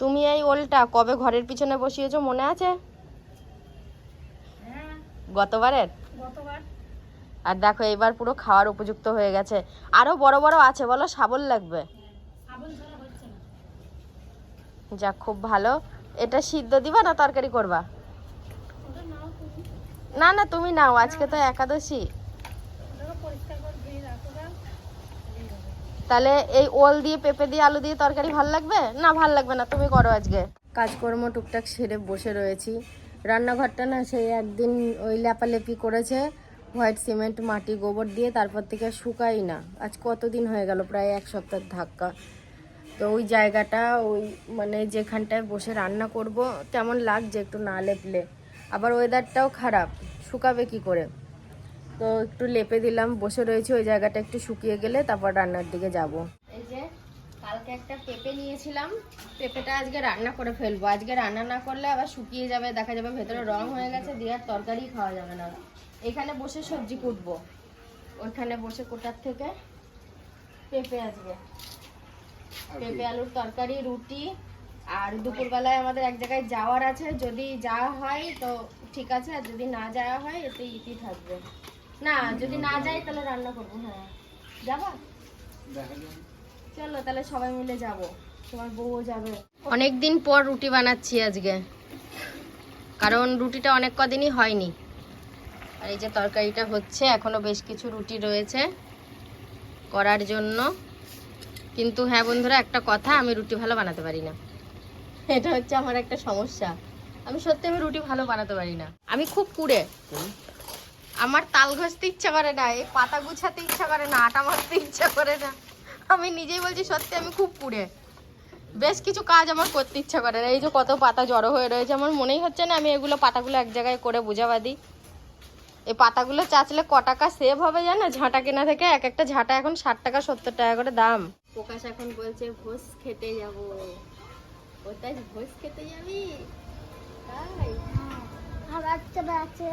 তুমি এই ওলটা কবে ঘরের পিছনে বসিয়েছো মনে আছে? হ্যাঁ। গতবারের? আর দেখো এইবার পুরো খাওয়ার উপযুক্ত হয়ে গেছে। আরও বড় বড় আছে বলো শাবল লাগবে? যাক খুব ভালো। এটা সিদ্ধ দিবা না তরকারি করবা? না না তুমি নাও আজকে তো একাদশী ওটাকে পরিষ্কার করে ধুয়ে রাখো গা এই হবে। তাহলে এই ওল দিয়ে, পেঁপে দিয়ে, আলু দিয়ে তরকারি ভালো লাগবে? না, ভালো লাগবে না, তুমি করো আজকে। কাজকর্ম টুকটাক সেরে বসে রয়েছি। রান্নাঘরটা না সেই একদিন ওই লেপালেপি করেছে, হোয়াইট সিমেন্ট, মাটি, গোবর দিয়ে তারপর থেকে শুকাই না। আজ কতদিন হয়ে গেল, প্রায় এক সপ্তাহ ধাক্কা। তো ওই জায়গাটা, ওই মানে যেখানটায় বসে রান্না করব, তেমন লাগছে একটু না লেপলে। আবার ওয়েদারটাও খারাপ, শুকাবে কি করে? তো একটু লেপে দিলাম, বসে রয়েছে ওই জায়গাটা একটু শুকিয়ে গেলে তারপর রান্নার দিকে যাব। এই যে, কালকে একটা পেঁপে নিয়েছিলাম, পেঁপেটা আজকে রান্না করে ফেলব। আজকে রান্না না করলে আবার শুকিয়ে যাবে, দেখা যাবে ভেতরে রং হয়ে গেছে, দিয়ে আর তরকারি খাওয়া যাবে না। এখানে বসে সবজি কুটবো। ওইখানে বসে কোটার থেকে পেঁপে আজকে। পেঁপে, আলুর তরকারি, রুটি, আর দুপুরবেলায় আমাদের এক জায়গায় যাওয়ার আছে। যদি যাওয়া হয় তো ঠিক আছে, আর যদি না যাওয়া হয়, এতে ইতি থাকবে। না যদি না যাই তাহলে রান্না করব হ্যাঁ। যাবা? চলো তাহলে সবাই মিলে যাব। তোমার বউও যাবে। অনেক দিন পর রুটি বানাচ্ছি আজকে। কারণ রুটিটা অনেক কদিনই হয়নি। আর এই যে তরকারিটা হচ্ছে এখনও বেশ কিছু রুটি রয়েছে করার জন্য। কিন্তু হ্যাঁ বন্ধুরা একটা কথা আমি রুটি ভালো বানাতে পারি না। এটা হচ্ছে আমার একটা সমস্যা। আমি সত্যি আমি রুটি ভালো বানাতে পারি না। আমি খুব কুড়ে। আমার তাল ঘষতে ইচ্ছা করে না এই পাতা গুছাতে ইচ্ছা করে না আটা মারতে ইচ্ছা করে না। আমি নিজেই বলছি সত্যি আমি খুব পুড়ে। বেশ কিছু কাজ আমার করতে ইচ্ছা করে না। এই যে কত পাতা জড়ো হয়ে রয়েছে আমার মনেই হচ্ছে না আমি এগুলো পাতাগুলো এক জায়গায় করে বুঝাবাদি। এই পাতাগুলো চাচলে ক টাকা সেভ হবে জানো? ঝাঁটা কেনা থেকে এক একটা ঝাঁটা এখন ষাট টাকা সত্তর টাকা করে দাম। প্রকাশ এখন বলছে ভোজ খেতে যাব। কোথায় ভোজ খেতে যাবি? তাই? আর একটা আছে।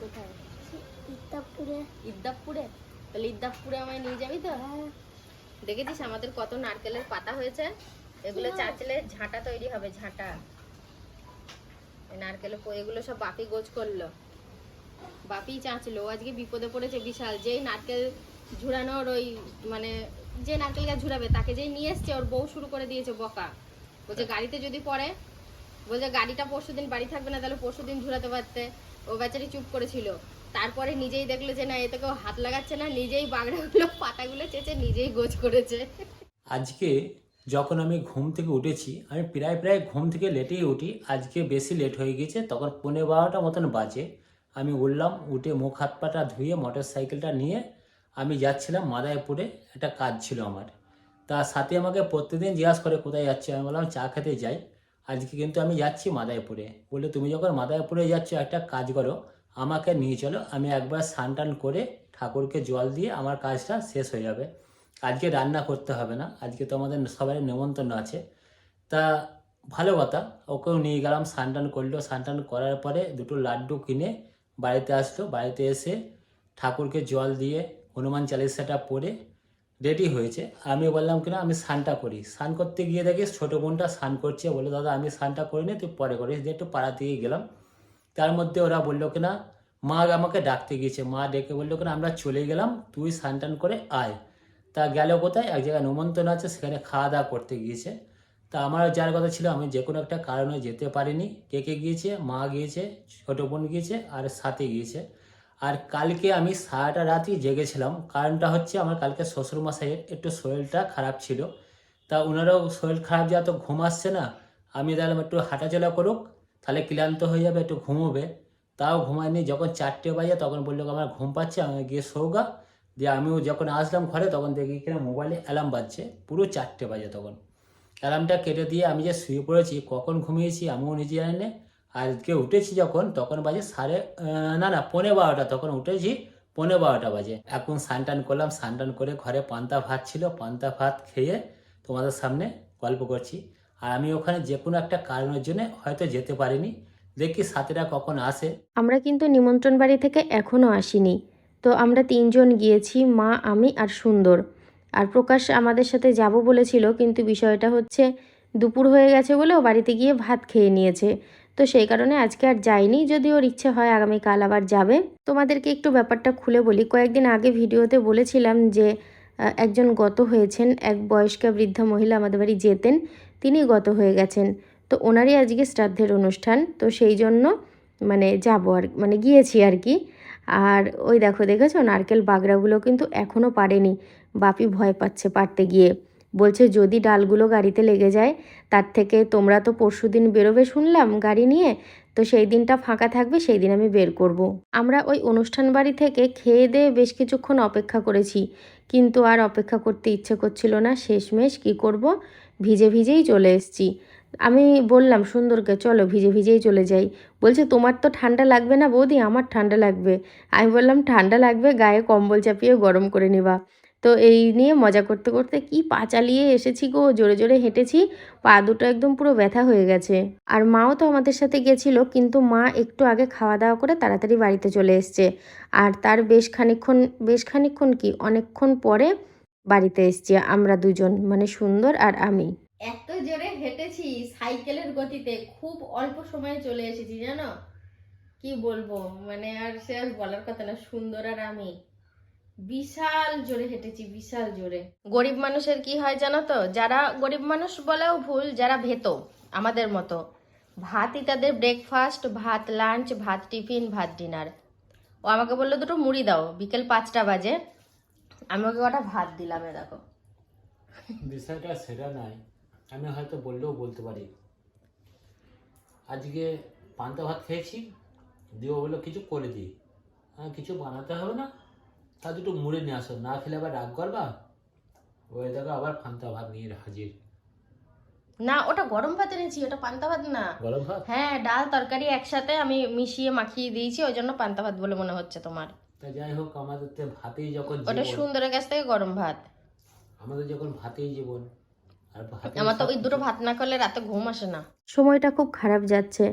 কোথায়? ইত্তাপুরে ইদ্দাপুরে তাহলে ইদ্দাপুরে আমায় নিয়ে যাবি তো? দেখেছিস আমাদের কত নারকেলের পাতা হয়েছে? এগুলো চাচলে ঝাঁটা তৈরি হবে ঝাঁটা। প- এগুলো সব বাপি গোছ করল। বাপি চাঁচলো। আজকে বিপদে পড়েছে বিশাল। যেই নারকেল ঝুরানোর ওই মানে যে নারকেল গাছ ঝুরাবে তাকে যেই নিয়ে এসছে ওর বউ শুরু করে দিয়েছে বকা। বলছে গাড়িতে যদি পড়ে? বলছে গাড়িটা পরশু দিন বাড়ি থাকবে না তাহলে পরশু দিন ঝুরাতে পারতে। ও বেচারি চুপ করেছিল। তারপরে নিজেই দেখল যে না এতে কেউ হাত লাগাচ্ছে না, নিজেই বাগড়াগুলো, পাতাগুলো চেঁচে নিজেই গোছ করেছে। আজকে যখন আমি ঘুম থেকে উঠেছি, আমি প্রায় প্রায় ঘুম থেকে লেটেই উঠি। আজকে বেশি লেট হয়ে গেছে তখন পনেরো বারোটা মতন বাজে। আমি উঠলাম, উঠে মুখ হাত পাটা ধুয়ে মোটর সাইকেলটা নিয়ে আমি যাচ্ছিলাম মাদায়পুরে একটা কাজ ছিল আমার। তার সাথে আমাকে প্রত্যেকদিন জিজ্ঞাসা করে কোথায় যাচ্ছি? আমি বললাম, চা খেতে যাই। আজকে কিন্তু আমি যাচ্ছি মাদারীপুরে। বললে, তুমি যখন মাদায়পুরে যাচ্ছ, একটা কাজ করো। আমাকে নিয়ে চলো। আমি একবার স্নান টান করে ঠাকুরকে জল দিয়ে আমার কাজটা শেষ হয়ে যাবে। আজকে রান্না করতে হবে না। আজকে তো আমাদের সবাই নেমন্তন্ন আছে। তা ভালো কথা, ওকেও নিয়ে গেলাম স্নান টান করল। স্নান টান করার পরে দুটো লাড্ডু কিনে বাড়িতে আসলো। বাড়িতে এসে ঠাকুরকে জল দিয়ে হনুমান চালিসাটা পরে রেডি হয়েছে। আমি বললাম, কিনা, আমি স্নানটা করি। স্নান করতে গিয়ে দেখি ছোটো বোনটা স্নান করছে। বলে দাদা, আমি স্নানটা করিনি, তুই পরে করিস। দিয়ে একটু পাড়া দিয়ে গেলাম। তার মধ্যে ওরা বলল কিনা মা আমাকে ডাকতে গিয়েছে। মা ডেকে বলল কিনা আমরা চলে গেলাম, তুই স্নান করে আয়। তা গেল কোথায়? এক জায়গায় নিমন্ত্রণ আছে, সেখানে খাওয়া দাওয়া করতে গিয়েছে। তা আমার যার কথা ছিল, আমি যে কোনো একটা কারণে যেতে পারিনি। কে কে গিয়েছে? মা গিয়েছে, ছোটো বোন গিয়েছে, আর সাথে গিয়েছে। আর কালকে আমি সারাটা রাতই জেগেছিলাম। কারণটা হচ্ছে, আমার কালকে শ্বশুরমশাইয়ের একটু শরীরটা খারাপ ছিল। তা ওনারও শরীর খারাপ যা তো ঘুম আসছে না। আমি দেখলাম একটু হাঁটাচলা করুক। তাহলে ক্লান্ত হয়ে যাবে, একটু ঘুমোবে। তাও ঘুমায়নি, যখন চারটে বাজে তখন বলল আমার ঘুম পাচ্ছে, আমি গিয়ে শোগা দিয়ে আমিও যখন আসলাম ঘরে তখন দেখি কিনা মোবাইলে অ্যালার্ম বাজছে, পুরো চারটে বাজে তখন। অ্যালার্মটা কেটে দিয়ে আমি যে শুয়ে পড়েছি, কখন ঘুমিয়েছি আমিও নিজে জানি আজকে উঠেছি যখন, তখন বাজে সাড়ে না না পনেরো বারোটা, তখন উঠেছি পনেরো বারোটা বাজে। এখন স্নান করলাম, স্নান করে ঘরে পান্তা ভাত ছিল, পান্তা ভাত খেয়ে তোমাদের সামনে গল্প করছি। আর আমি ওখানে যে কোনো একটা কারণের জন্য হয়তো যেতে পারিনি। দেখি সাথীরা কখন আসে। আমরা কিন্তু নিমন্ত্রণ বাড়ি থেকে এখনও আসিনি। তো আমরা তিনজন গিয়েছি, মা, আমি আর সুন্দর। আর প্রকাশ আমাদের সাথে যাব বলেছিল, কিন্তু বিষয়টা হচ্ছে দুপুর হয়ে গেছে বলে ও বাড়িতে গিয়ে ভাত খেয়ে নিয়েছে। তো সেই কারণে আজকে আর যাইনি, যদি ওর ইচ্ছে হয় আগামীকাল আবার যাবে। তোমাদেরকে একটু ব্যাপারটা খুলে বলি। কয়েকদিন আগে ভিডিওতে বলেছিলাম যে একজন গত হয়েছেন, এক বয়স্কা বৃদ্ধা মহিলা আমাদের বাড়ি যেতেন। তিনি গত হয়ে গেছেন। তো ওনারই আজকে শ্রাদ্ধের অনুষ্ঠান, তো সেই জন্য মানে যাব আর মানে গিয়েছি আর কি। আর ওই দেখো, দেখেছ? নারকেল বাগড়াগুলো কিন্তু এখনও পারেনি বাপি ভয় পাচ্ছে পারতে গিয়ে। বলছে, যদি ডালগুলো গাড়িতে লেগে যায়, তার থেকে তোমরা তো পরশু দিন বেরোবে শুনলাম গাড়ি নিয়ে, তো সেই দিনটা ফাঁকা থাকবে, সেই দিন আমি বের করব। আমরা ওই অনুষ্ঠান বাড়ি থেকে খেয়ে দিয়ে বেশ কিছুক্ষণ অপেক্ষা করেছি। কিন্তু আর অপেক্ষা করতে ইচ্ছে করছিল না। শেষমেশ কি করব? ভিজে ভিজেই চলে এসেছি। আমি বললাম, সুন্দরকে চলো ভিজে ভিজেই চলে যাই। বলছে, তোমার তো ঠান্ডা লাগবে না বৌদি? আমার ঠান্ডা লাগবে। আমি বললাম, ঠান্ডা লাগবে, গায়ে কম্বল চাপিয়ে গরম করে নিবা। তো এই নিয়ে মজা করতে করতে কি পা চালিয়ে এসেছি গো, জোরে জোরে হেঁটেছি, পা দুটো একদম পুরো ব্যথা হয়ে গেছে। আর মাও তো আমাদের সাথে গেছিল, কিন্তু মা একটু আগে খাওয়া দাওয়া করে তাড়াতাড়ি বাড়িতে চলে এসছে। আর তার বেশ খানিক্ষণ বেশ খানিক্ষণ কি, অনেকক্ষণ পরে বাড়িতে এসছি, আমরা দুজন মানে সুন্দর আর আমি। এত জোরে হেঁটেছি, সাইকেলের গতিতে খুব অল্প সময়ে চলে এসেছি, জানো? কি বলব? মানে আর সে আর বলার কথা না, সুন্দর আর আমি। বিশাল জোরে হেঁটেছি, বিশাল জোরে। গরিব মানুষের কি হয় জানো তো? যারা গরিব মানুষ বলেও ভুল, যারা ভেতো, আমাদের মতো। ভাতই তাদের ব্রেকফাস্ট ভাত লাঞ্চ ভাত টিফিন ভাত ডিনার ও আমাকে বলল, দুটো মুড়ি দাও, বিকেল পাঁচটা বাজে। আমি ওকে কটা ভাত দিলাম এ দেখো। বিষয়টা সেটা নয় আমি হয়তো বললেও বলতে পারি। আজকে পান্তা ভাত খেয়েছি দিয়ে বলল কিছু করে দিই হ্যাঁ কিছু বানাতে হবে না তা দুটো মুড়ে নিয়ে আসো না খেলে আবার রাগ করবা? ওই দেখো আবার পান্তা ভাত নিয়ে হাজির। না ওটা গরম ভাত এনেছি ওটা পান্তা ভাত না। গরম ভাত? হ্যাঁ ডাল তরকারি একসাথে আমি মিশিয়ে মাখিয়ে দিয়েছি ওই জন্য পান্তা ভাত বলে মনে হচ্ছে তোমার। তা যাই হোক আমাদের তো ভাতেই যখন ওটা সুন্দরের কাছ থেকে গরম ভাত। আমাদের যখন ভাতেই জীবন আমার তো ওই দুটো ভাত না করলে রাতে ঘুম আসে না। সময়টা খুব খারাপ যাচ্ছে।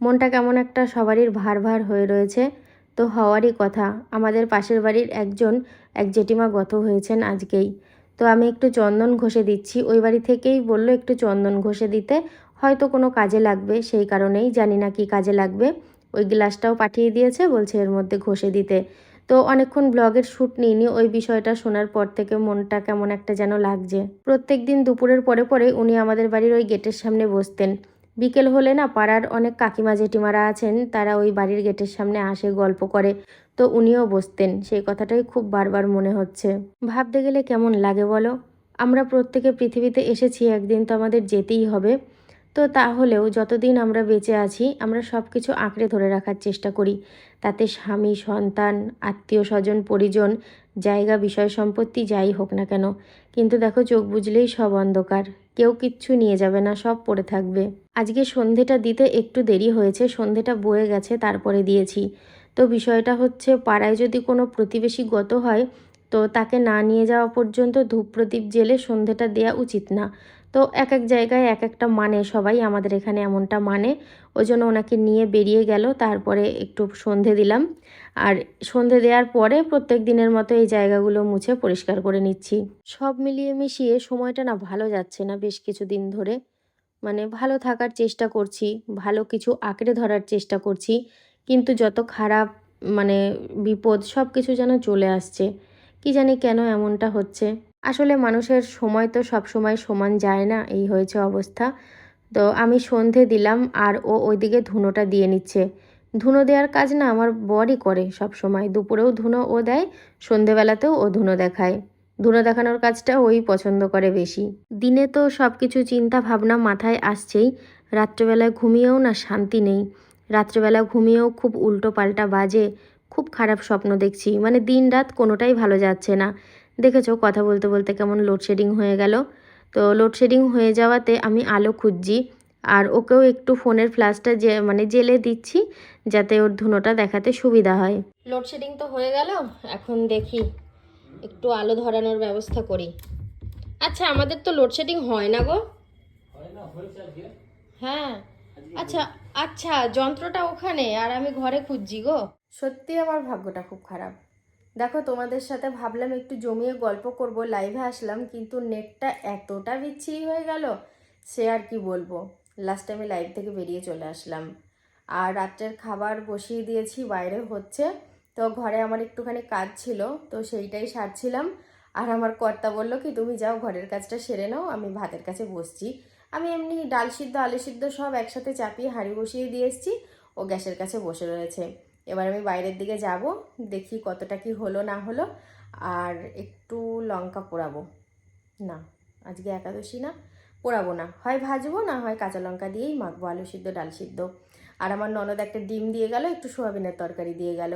মনটা কেমন একটা সবারই ভার ভার হয়ে রয়েছে। তো হওয়ারই কথা আমাদের পাশের বাড়ির একজন এক জেঠিমা গত হয়েছেন আজকেই। তো আমি একটু চন্দন ঘষে দিচ্ছি। ওই বাড়ি থেকেই বলল একটু চন্দন ঘষে দিতে। হয়তো কোনো কাজে লাগবে সেই কারণেই জানি না কি কাজে লাগবে। ওই গ্লাসটাও পাঠিয়ে দিয়েছে বলছে এর মধ্যে ঘষে দিতে। তো অনেকক্ষণ ব্লগের শ্যুট নিইনি, ওই বিষয়টা শোনার পর থেকে মনটা কেমন একটা যেন লাগছে। প্রত্যেক দিন দুপুরের পরে পরে উনি আমাদের বাড়ির ওই গেটের সামনে বসতেন। বিকেল হলে না পাড়ার অনেক কাকিমা, জেঠিমারা আছেন, তারা ওই বাড়ির গেটের সামনে আসে, গল্প করে। তো উনিও বসতেন, সেই কথাটাই খুব বারবার মনে হচ্ছে। ভাবতে গেলে কেমন লাগে বলো? আমরা প্রত্যেকে পৃথিবীতে এসেছি, একদিন তো আমাদের যেতেই হবে। তো তাহলেও যতদিন আমরা বেঁচে আছি, আমরা সব কিছু আঁকড়ে ধরে রাখার চেষ্টা করি। তাতে স্বামী, সন্তান আত্মীয় স্বজন পরিজন, জায়গা, বিষয় সম্পত্তি যাই হোক না কেন, কিন্তু দেখো চোখ বুঝলেই সব অন্ধকার। কেউ কিচ্ছু নিয়ে যাবে না, সব পড়ে থাকবে। আজকে সন্ধেটা দিতে একটু দেরি হয়েছে, সন্ধেটা বয়ে গেছে, তারপরে দিয়েছি। তো বিষয়টা হচ্ছে, পাড়ায় যদি কোনো প্রতিবেশী গত হয়, তো তাকে না নিয়ে যাওয়া পর্যন্ত ধূপ প্রদীপ জেলে সন্ধেটা দেওয়া উচিত না। তো এক এক জায়গায় এক একটা মানে সবাই, আমাদের এখানে এমনটা মানে। ওই জন্য ওনাকে নিয়ে বেরিয়ে গেল, তারপরে একটু সন্ধে দিলাম। আর সন্ধে দেওয়ার পরে প্রত্যেক দিনের মতো এই জায়গাগুলো মুছে পরিষ্কার করে নিচ্ছি। সব মিলিয়ে মিশিয়ে সময়টা না ভালো যাচ্ছে না বেশ কিছু দিন ধরে। মানে ভালো থাকার চেষ্টা করছি, ভালো কিছু আঁকড়ে ধরার চেষ্টা করছি। কিন্তু যত খারাপ মানে বিপদ সব কিছু যেন চলে আসছে। কি জানি কেন এমনটা হচ্ছে। আসলে মানুষের সময় তো সব সময় সমান যায় না, এই হয়েছে অবস্থা। তো আমি সন্ধে দিলাম আর ও ওইদিকে ধুনোটা দিয়ে নিচ্ছে। ধুনো দেওয়ার কাজ না আমার বরই করে সব সময় দুপুরেও ধুনো ও দেয়, সন্ধেবেলাতেও ও ধুনো দেখায়। ধুনো দেখানোর কাজটা ওই পছন্দ করে বেশি। দিনে তো সব কিছু চিন্তা ভাবনা মাথায় আসছেই, রাত্রেবেলায় ঘুমিয়েও না শান্তি নেই। রাত্রেবেলা ঘুমিয়েও খুব উল্টো পাল্টা বাজে, খুব খারাপ স্বপ্ন দেখছি। মানে দিন রাত কোনোটাই ভালো যাচ্ছে না। দেখেছ কথা বলতে বলতে কেমন লোডশেডিং হয়ে গেল। তো লোডশেডিং হয়ে যাওয়াতে আমি আলো খুঁজছি আর ওকেও একটু ফোনের ফ্ল্যাশটা যে মানে জেলে দিচ্ছি যাতে ওর ধুনোটা দেখাতে সুবিধা হয়। লোডশেডিং তো হয়ে গেল এখন দেখি একটু আলো ধরানোর ব্যবস্থা করি। আচ্ছা আমাদের তো লোডশেডিং হয় না গো। হয় হ্যাঁ আচ্ছা আচ্ছা যন্ত্রটা ওখানে আর আমি ঘরে খুঁজছি গো। সত্যি আমার ভাগ্যটা খুব খারাপ। দেখো, তোমাদের সাথে ভাবলাম একটু জমিয়ে গল্প করব লাইভে আসলাম, কিন্তু নেটটা এতটা বিচ্ছিরি হয়ে গেল, সে আর কি বলব? লাস্ট আমি লাইভ থেকে বেরিয়ে চলে আসলাম। আর রাত্রের খাবার বসিয়ে দিয়েছি, বাইরে হচ্ছে। তো ঘরে আমার একটুখানি কাজ ছিল, তো সেইটাই সারছিলাম। আর আমার কর্তা বলল কি, তুমি যাও, ঘরের কাজটা সেরে নাও, আমি ভাতের কাছে বসছি। আমি এমনি ডাল সিদ্ধ, আলু সিদ্ধ সব একসাথে চাপিয়ে হাঁড়ি বসিয়ে দিয়ে এসেছি, ও গ্যাসের কাছে বসে রয়েছে। এবার আমি বাইরের দিকে যাব, দেখি কতটা কি হলো না হলো, আর একটু লঙ্কা পোড়াবো। না, আজকে একাদশী না, পোড়াবো না। হয় ভাজবো না হয় কাঁচা লঙ্কা দিয়েই মাখবো, আলু সিদ্ধ, ডাল সিদ্ধ। আর আমার ননদ একটা ডিম দিয়ে গেল, একটু সোয়াবিনের তরকারি দিয়ে গেল।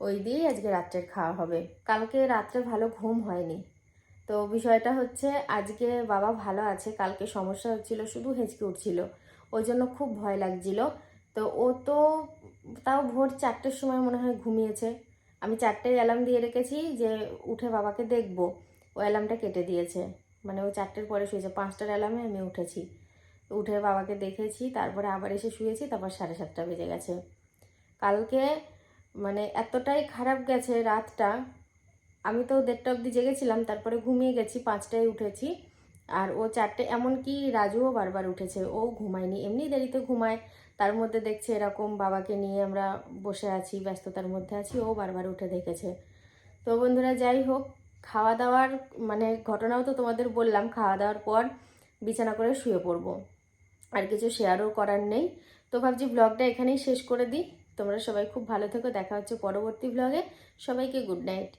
ওই দিয়েই আজকে রাত্রের খাওয়া হবে। কালকে রাত্রে ভালো ঘুম হয়নি। তো বিষয়টা হচ্ছে, আজকে বাবা ভালো আছে, কালকে সমস্যা হচ্ছিল, শুধু হেঁচকে উঠছিল। ওই জন্য খুব ভয় লাগছিল। তো ও তো তাও ভোর চারটের সময় মনে হয় ঘুমিয়েছে। আমি চারটের অ্যালার্ম দিয়ে রেখেছি যে উঠে বাবাকে দেখব। ও অ্যালার্মটা কেটে দিয়েছে। মানে ও চারটের পরে শুয়েছে। পাঁচটার অ্যালার্মে আমি উঠেছি। উঠে বাবাকে দেখেছি, তারপরে আবার এসে শুয়েছি, তারপর সাড়ে সাতটা বেজে গেছে। কালকে মানে এতটাই খারাপ গেছে রাতটা। আমি তো দেড়টা অবধি জেগেছিলাম, তারপরে ঘুমিয়ে গেছি, পাঁচটায় উঠেছি। আর ও চারটে, এমনকি রাজুও বারবার উঠেছে। ও ঘুমায়নি। এমনি দেরিতে ঘুমায়। তার মধ্যে দেখছে এরকম বাবাকে নিয়ে আমরা বসে আছি, ব্যস্ততার মধ্যে আছি, ও বারবার উঠে দেখেছে। তো বন্ধুরা, যাই হোক খাওয়া দাওয়ার মানে ঘটনাও তো তোমাদের বললাম খাওয়া দাওয়ার পর বিছানা করে শুয়ে পড়ব। আর কিছু শেয়ারও করার নেই। তো ভাবছি ব্লগটা এখানেই শেষ করে দিই। তোমরা সবাই খুব ভালো থেকো, দেখা হচ্ছে পরবর্তী ব্লগে সবাইকে গুড নাইট